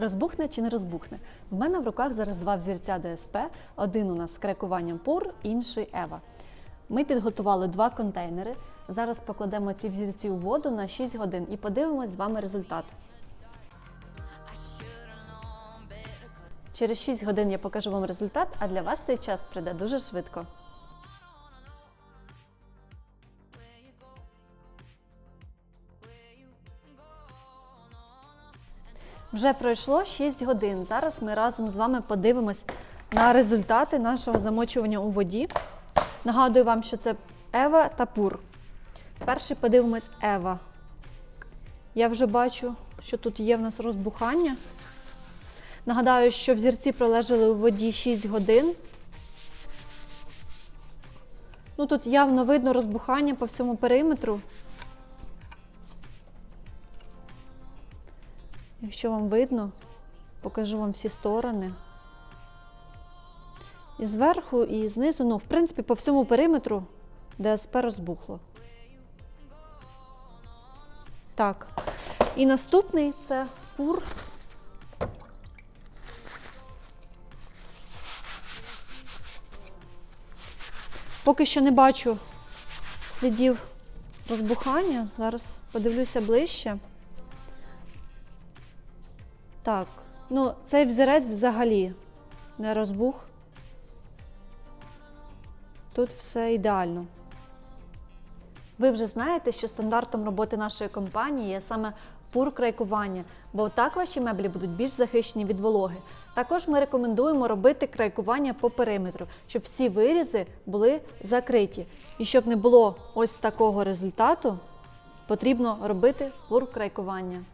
Розбухне чи не розбухне? В мене в руках зараз два взірця ДСП. Один у нас з крекуванням пур, інший Ева. Ми підготували два контейнери. Зараз покладемо ці взірці у воду на 6 годин і подивимось з вами результат. Через 6 годин я покажу вам результат, а для вас цей час прийде дуже швидко. Вже пройшло 6 годин. Зараз ми разом з вами подивимось на результати нашого замочування у воді. Нагадую вам, що це Ева та Пур. Перший подивимось Ева. Я вже бачу, що тут є в нас розбухання. Нагадаю, що взірці пролежали у воді 6 годин. Ну, тут явно видно розбухання по всьому периметру. Якщо вам видно, покажу вам всі сторони. І зверху, і знизу, ну, в принципі, по всьому периметру ДСП розбухло. Так. І наступний це пур. Поки що не бачу слідів розбухання. Зараз подивлюся ближче. Так, ну цей взірець взагалі не розбух. Тут все ідеально. Ви вже знаєте, що стандартом роботи нашої компанії є саме пур крайкування, бо так ваші меблі будуть більш захищені від вологи. Також ми рекомендуємо робити крайкування по периметру, щоб всі вирізи були закриті. І щоб не було ось такого результату, потрібно робити пур крайкування.